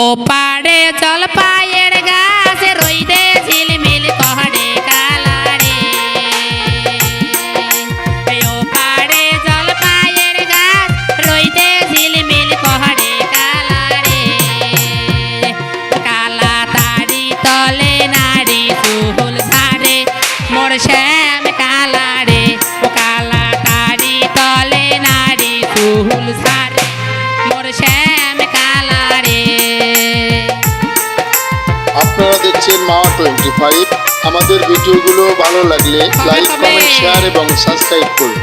ও পাড়ে জল পায়ের গাছ রইদে ঝিলমিল কহরে কালারে। ও জল পায়ের গাছ রইদে ঝিলমিল কহরে কালারে। কালা তারি তলে নারী সুহুল ধারে মোর শ্যাম কালারে। ও কালা তারি তলে নারী সুহুল ধারে মোর শ্যাম মা টোয়েন্টি ফাইভ আমাদের ভিডিওগুলো ভালো লাগলে লাইক কমেন্ট শেয়ার এবং সাবস্ক্রাইব করুন।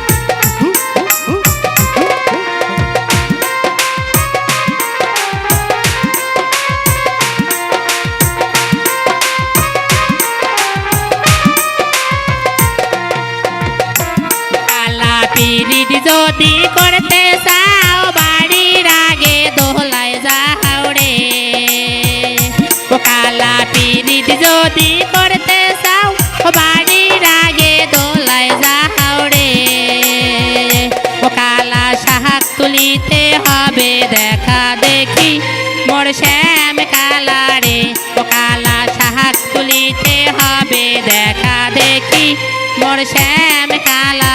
পিরিত যদি করতে চাও বাড়ির আগে দোলায় যাওড়ে ও কালা পিরিত যদি করতে চাও বাড়ির আগে দোলায় যাওড়ে ও কালা সাহাত তুলিতে হবে, দেখা দেখি মোর শ্যাম কালারে ও কালা সাহাত তুলিতে হবে, দেখা দেখি মোর শ্যাম কালা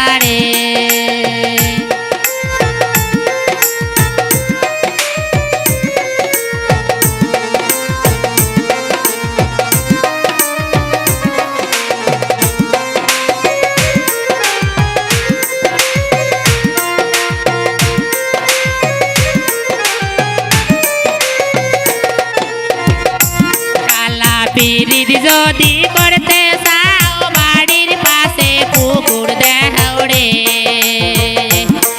পিরিত যদি করতে চাও, বাড়ির পাশে পুকুর দেহড়ে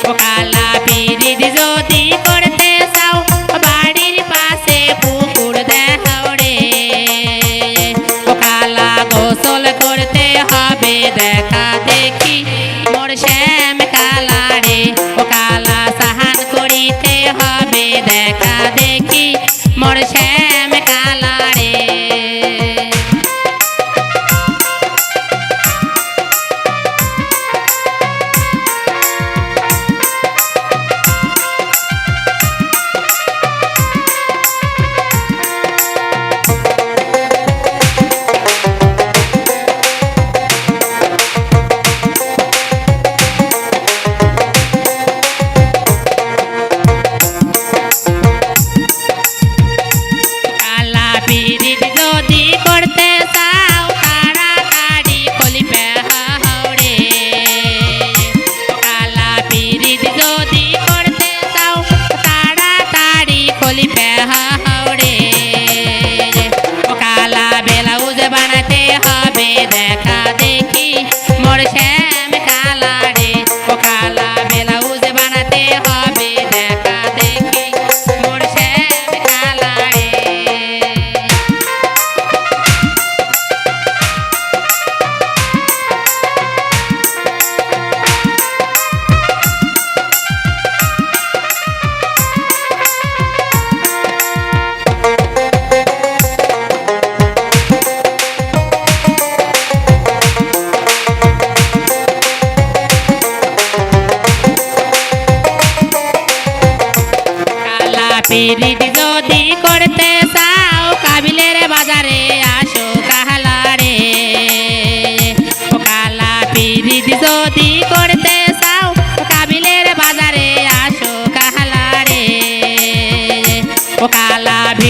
ও কালা পিরিত যদি করতে চাও, বাড়ির পাশে পুকুর দেহড়ে ও কালা গোসল করতে হবে, দেখা দেখি মোর শ্যাম কালারে ও কালা সাহান করিতে হবে, দেখা দেখি মোর শ্যাম হবে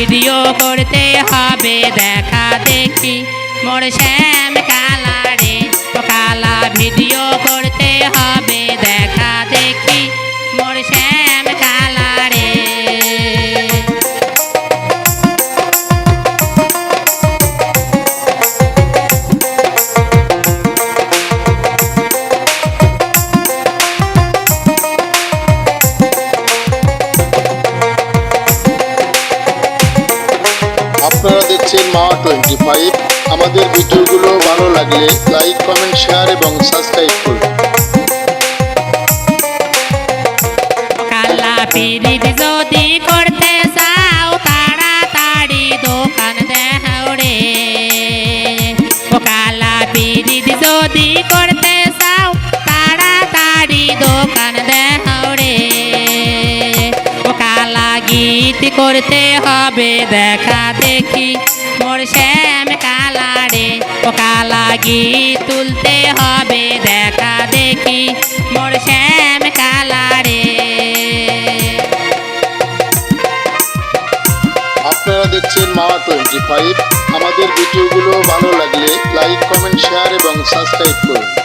ভিডিও করতে হবে দেখা দেখি। মোর শ্যাম কালারে রে কালা ভিডিও করতে হবে। আপনারা দেখছেন মা টোয়েন্টি ফাইভ। আমাদের ভিডিওগুলো ভালো লাগলে লাইক, কমেন্ট, শেয়ার এবং সাবস্ক্রাইব করুন। গীত করতে হবে, দেখা দেখি। মোর শ্যাম কালারে ও কালা গীত তুলতে হবে, দেখা দেখি। মোর শ্যাম কালারে। আপনারা দেখছেন মা টোয়েন্টি ফাইভ। আমাদের ভিডিওগুলো ভালো লাগলে লাইক, কমেন্ট, শেয়ার এবং সাবস্ক্রাইব করুন।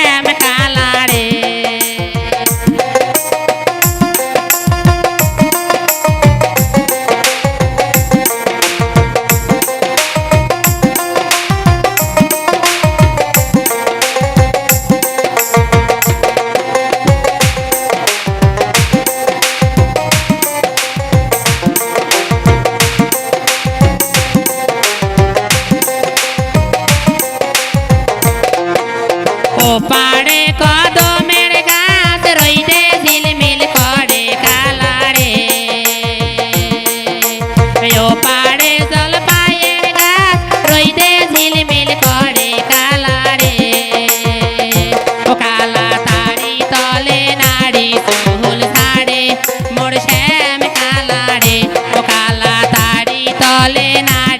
চলে না